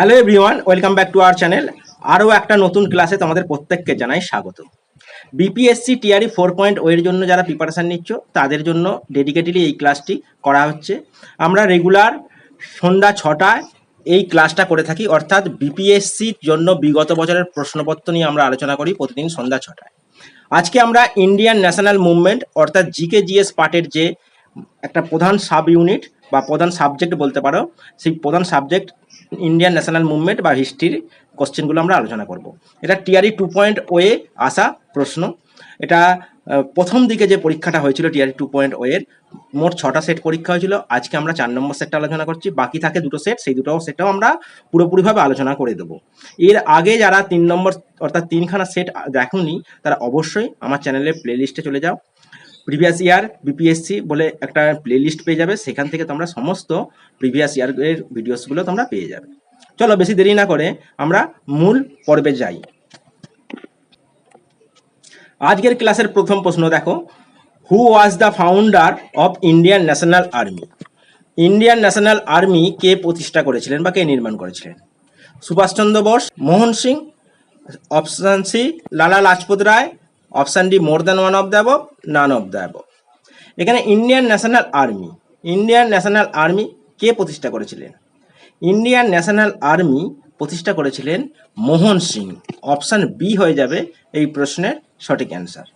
Hello everyone welcome back to our channel আরও একটা নতুন ক্লাসে তোমাদের প্রত্যেককে জানাই স্বাগত। বিপিএসসি টিআরই ফোর পয়েন্ট ওয়ের জন্য যারা প্রিপারেশান নিচ্ছ, তাদের জন্য ডেডিকেটেডলি এই ক্লাসটি করা হচ্ছে। আমরা রেগুলার সন্ধ্যা ছটায় এই ক্লাসটা করে থাকি, অর্থাৎ বিপিএসসির জন্য বিগত বছরের প্রশ্নপত্র নিয়ে আমরা আলোচনা করি প্রতিদিন সন্ধ্যা ছটায়। আজকে আমরা ইন্ডিয়ান ন্যাশনাল মুভমেন্ট অর্থাৎ জিকে জিএস পার্টের যে একটা প্রধান সাব ইউনিট বা প্রধান সাবজেক্ট বলতে পারো, সেই প্রধান সাবজেক্ট ইন্ডিয়ান ন্যাশনাল মুভমেন্ট বা হিস্ট্রির কোশ্চেনগুলো আমরা আলোচনা করব। এটা টিআরই টু পয়েন্ট ওয়ে আসা প্রশ্ন। এটা প্রথম দিকে যে পরীক্ষাটা হয়েছিল টিআরই টু পয়েন্ট ওয়ের মোট ছটা সেট পরীক্ষা হয়েছিল। আজকে আমরা চার নম্বর সেটটা আলোচনা করছি। বাকি থাকে দুটো সেট সেই দুটো সেটটাও আমরা পুরোপুরিভাবে আলোচনা করে দেবো। এর আগে যারা তিন নম্বর, অর্থাৎ তিনখানা সেট দেখোনি, তারা অবশ্যই আমার চ্যানেলের প্লেলিস্টে চলে যাও। প্রিভিয়াস ইয়ার বিপিএসসি বলে একটা প্লেলিস্ট পেয়ে যাবে, সেখান থেকে তোমরা সমস্ত প্রিভিয়াস ইয়ারের ভিডিওসগুলো তোমরা পেয়ে যাবে। চলো বেশি দেরি না করে আমরা মূল পর্বে যাই। আজকের ক্লাসের প্রথম প্রশ্ন দেখো who was the founder of Indian National Army Indian National Army কে প্রতিষ্ঠা করেছিলেন বা কে নির্মাণ করেছিলেন? Subhash Chandra Bose, Mohan Singh, option C, Lala Lajpat Rai option D more than one of the above none of the above এখানে Indian National Army Indian National Army কে প্রতিষ্ঠা করেছিলেন? Indian National army প্রতিষ্ঠা করেছিলেন মোহন Singh. Option B হয়ে যাবে এই প্রশ্নের সঠিক অ্যান্সার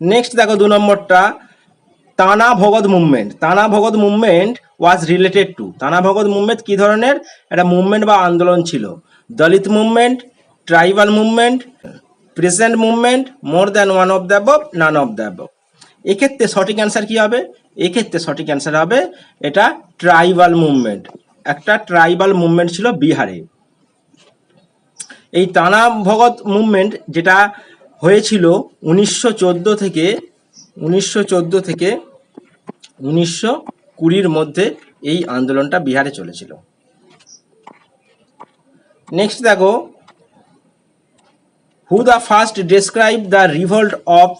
নেক্সট দেখো দু নম্বরটা Tana Bhagat movement Tana Bhagat movement was related to Tana Bhagat movement কি ধরনের? একটা মুভমেন্ট বা আন্দোলন ছিল। Dalit movement tribal movement president movement more than one of the above none of the above এক্ষেত্রে সঠিক অ্যান্সার কি হবে? এক্ষেত্রে সঠিক অ্যান্সার হবে এটা ট্রাইবাল মুভমেন্ট একটা ট্রাইবাল মুভমেন্ট ছিল বিহারে। এই তানা ভগত মুভমেন্ট যেটা হয়েছিল উনিশশো চোদ্দ থেকে, উনিশশো চোদ্দ থেকে উনিশশো কুড়ির মধ্যে এই আন্দোলনটা বিহারে চলেছিল। নেক্সট দেখো who the first describe the revolt of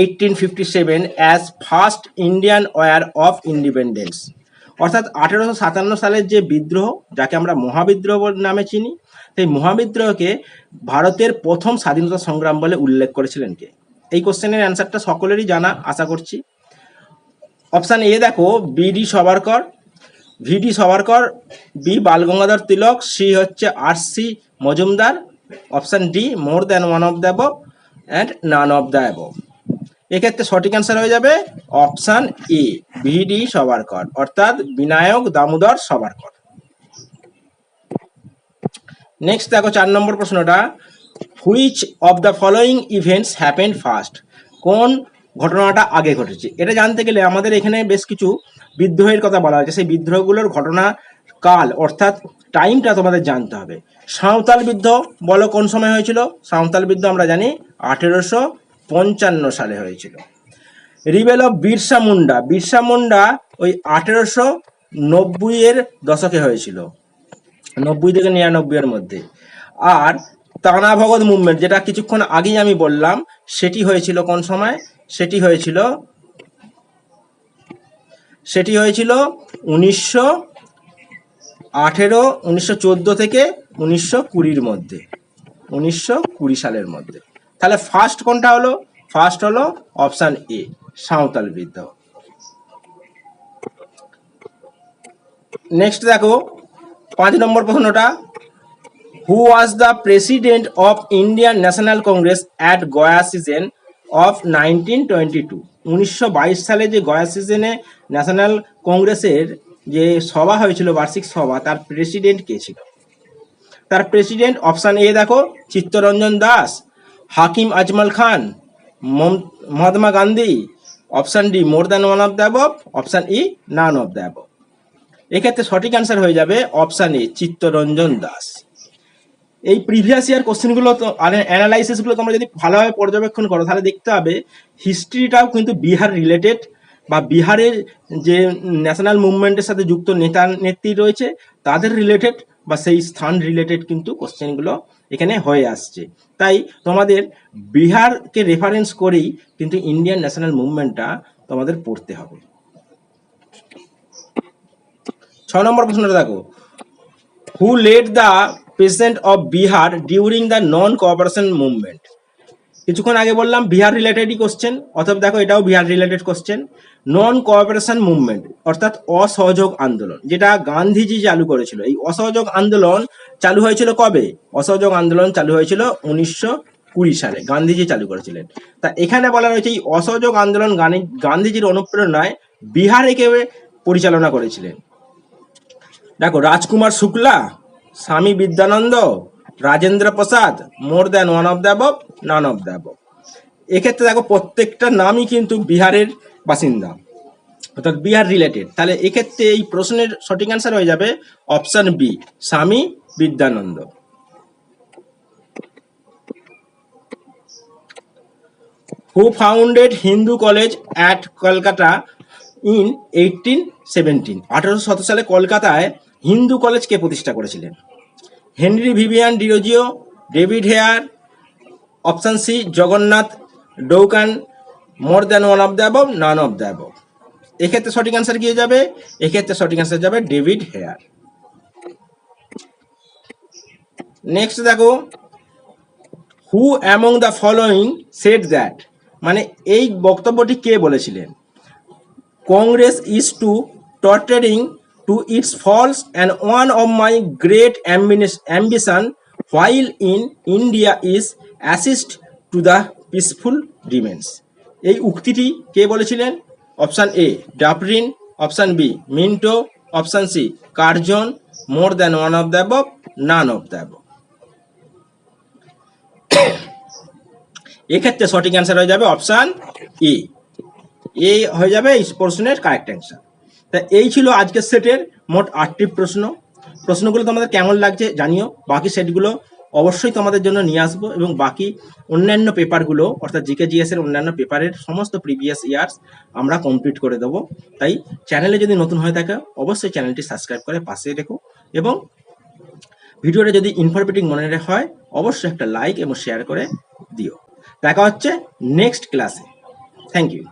eighteen fifty seven as first Indian war of independence অর্থাৎ আঠেরোশো সাতান্ন সালের যে বিদ্রোহ, যাকে আমরা মহাবিদ্রোহ নামে চিনি, সেই মহাবিদ্রোহকে ভারতের প্রথম স্বাধীনতা সংগ্রাম বলে উল্লেখ করেছিলেন কে? এই কোশ্চেনের অ্যান্সারটা সকলেরই জানা, আশা করছি। অপশান এ দেখো BD Savarkar VD Savarkar B Balgangadhar Tilak C হচ্ছে R C Majumdar, option D more than one of the and none of the এক্ষেত্রে সঠিক অ্যান্সার হয়ে যাবে অপশান এ ভিডি সবারকর অর্থাৎ বিনায়ক, দামোদর সবারকর নেক্সট দেখো চার নম্বর প্রশ্নটা which of the following events happen first কোন ঘটনাটা আগে ঘটেছে। এটা জানতে গেলে আমাদের এখানে বেশ কিছু বিদ্রোহের কথা বলা হয়েছে। সেই বিদ্রোহগুলোর ঘটনা কাল, অর্থাৎ টাইমটা তোমাদের জানতে হবে। সাঁওতাল বিদ্রোহ, বলো কোন সময় হয়েছিল? সাঁওতাল বিদ্রোহ আমরা জানি আঠেরোশো পঞ্চান্ন সালে হয়েছিল। রিবেল অফ বিরসা মুন্ডা বিরসা মুন্ডা ওই আঠেরোশো নব্বইয়ের দশকে হয়েছিল। নব্বই থেকে নিরানব্বই এর মধ্যে। আর তানা ভগত মুভমেন্ট, যেটা কিছুক্ষণ আগেই আমি বললাম, সেটি হয়েছিল কোন সময়? সেটি হয়েছিল সেটি হয়েছিল উনিশশো আঠেরো, উনিশশো থেকে উনিশশো কুড়ির মধ্যে, উনিশশো কুড়ি সালের মধ্যে। তাহলে ফার্স্ট কোনটা হলো? ফার্স্ট হলো অপশান এ সাঁওতাল বিদ্রোহ নেক্সট দেখো, পাঁচ নম্বর প্রশ্নটা who was the president of Indian National Congress at Gaya session of nineteen twenty two উনিশশো বাইশ সালে যে গয়া সিজনে ন্যাশনাল কংগ্রেসের যে সভা হয়েছিল, বার্ষিক সভা, তার প্রেসিডেন্ট কে ছিল? তার প্রেসিডেন্ট অপশান এ দেখো, Chittaranjan Das, Hakim Ajmal Khan Mahatma Gandhi, option D more than one of the above, option E none of the above. এক্ষেত্রে সঠিক অ্যান্সার হয়ে যাবে অপশান এ, চিত্তরঞ্জন দাস। এই প্রিভিয়াস ইয়ার কোশ্চেনগুলো তো আর অ্যানালাইসিসগুলো তোমরা যদি ভালোভাবে পর্যবেক্ষণ করো, তাহলে দেখতে হবে হিস্ট্রিটাও কিন্তু বিহার রিলেটেড বা বিহারের যে ন্যাশনাল মুভমেন্টের সাথে যুক্ত নেতা, নেত্রী রয়েছে, তাদের রিলেটেড বা সেই স্থান রিলেটেড কিন্তু কোশ্চেনগুলো এখানে হয়ে আসছে। তাই তোমাদের বিহারকে রেফারেন্স করেই কিন্তু ইন্ডিয়ান ন্যাশনাল মুভমেন্টটা তোমাদের পড়তে হবে। ছ নম্বর প্রশ্নটা দেখো। Who led the president of Bihar during the non cooperation movement কিছুক্ষণ আগে বললাম বিহার রিলেটেডই কোশ্চেন অথবা দেখো এটাও Bihar related question non cooperation movement অর্থাৎ অসহযোগ আন্দোলন, যেটা গান্ধীজি চালু করেছিল। এই অসহযোগ আন্দোলন চালু হয়েছিল কবে? অসহযোগ আন্দোলন চালু হয়েছিল উনিশশো কুড়ি সালে, গান্ধীজি চালু করেছিলেন। তা এখানে বলা রয়েছে, এই অসহযোগ আন্দোলন গানি- গান্ধীজির অনুপ্রেরণায় বিহারে কেউ পরিচালনা করেছিলেন। দেখো, Rajkumar Shukla Swami Vidyanand, Rajendra Prasad, more than one of the above, none of the above. এক্ষেত্রে দেখো প্রত্যেকটা নামই কিন্তু বিহারের বাসিন্দা, অর্থাৎ বিহার রিলেটেড তাহলে এক্ষেত্রে এই প্রশ্নের সঠিক অ্যান্সার হয়ে যাবে option B Swami Vidyanand. Who founded Hindu College at Kolkata in eighteen seventeen আঠারোশো সতেরো সালে কলকাতায় হিন্দু কলেজকে প্রতিষ্ঠা করেছিলেন। Henry Vivian Derozio, David Hare, option C, Jonathan, Duncan, more than one of the above, none of the above. এক্ষেত্রে সঠিক answer হয়ে যাবে? এক্ষেত্রে সঠিক অ্যান্সার যাবে ডেভিড হেয়ার। নেক্সট দেখো who among the following said that মানে এই বক্তব্যটি কে বলেছিলেন? Congress is to torturing to its falls and one of my great ambition while in India is assist to the peaceful remains এই উক্তিটি কে বলেছিলেন? Option A Dufferin option B Minto option C Curzon more than one of the above none of the above এক্ষেত্রে সঠিক answer হয়ে যাবে option E এ হয়ে যাবে এই প্রশ্নের কারেক্ট অ্যান্সার তা এই ছিল আজকের সেটের মোট আটটি প্রশ্ন। প্রশ্নগুলো তোমাদের কেমন লাগছে জানিও। বাকি সেটগুলো অবশ্যই তোমাদের জন্য নিয়ে আসব এবং বাকি অন্যান্য পেপারগুলো অর্থাৎ জিকে জিএস এর অন্যান্য পেপারের সমস্ত প্রিভিয়াস ইয়ার্স আমরা কমপ্লিট করে দেবো। তাই চ্যানেলে যদি নতুন হয়ে থাকে, অবশ্যই চ্যানেলটি সাবস্ক্রাইব করে পাশে রেখো এবং ভিডিওটা যদি ইনফরমেটিভ মনে হয়, অবশ্যই একটা লাইক এবং শেয়ার করে দিও। দেখা হচ্ছে নেক্সট ক্লাসে থ্যাংক ইউ